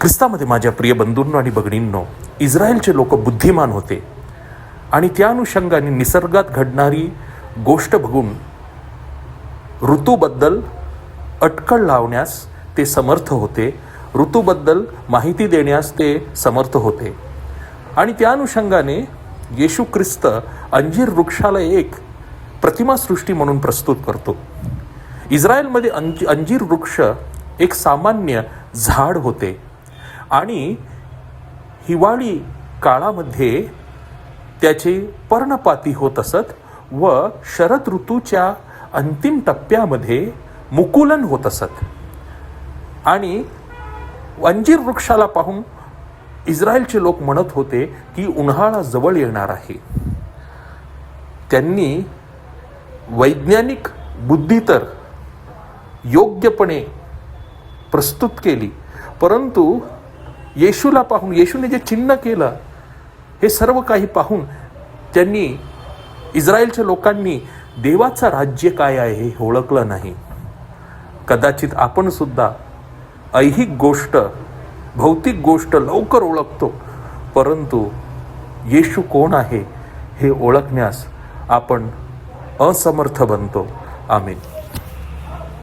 ख्रिस्तामध्ये माझ्या प्रिय बंधूंनो आणि भगिनींनो इस्रायलचे लोक बुद्धिमान होते. आणि त्या अनुषंगाने निसर्गात घडणारी गोष्ट बघून ऋतूबद्दल अटकळ लावण्यास ते समर्थ होते. ऋतूबद्दल माहिती देण्यास ते समर्थ होते. आणि त्या अनुषंगाने येशू ख्रिस्त अंजीर वृक्षाला एक प्रतिमासृष्टी म्हणून प्रस्तुत करतो. इस्रायलमध्ये अंज अंजीर वृक्ष एक सामान्य झाड होते. आणि हिवाळी काळामध्ये त्याची पर्णपाती होत असत व शरद ऋतूच्या अंतिम टप्प्यामध्ये मुकुलन होत असत. आणि अंजीर वृक्षाला पाहून इस्रायलचे लोक म्हणत होते की उन्हाळा जवळ येणार आहे. त्यांनी वैज्ञानिक बुद्धी तर योग्यपणे प्रस्तुत केली परंतु येशूला पाहून येशूने जे चिन्ह केलं हे सर्व काही पाहून त्यांनी इस्रायलच्या लोकांनी देवाचं राज्य काय आहे हे ओळखलं नाही. कदाचित आपण सुद्धा ऐहिक गोष्ट भौतिक गोष्ट लवकर ओळखतो परंतु येशू कोण आहे हे ओळखण्यास आपण असमर्थ बनतो. आम्ही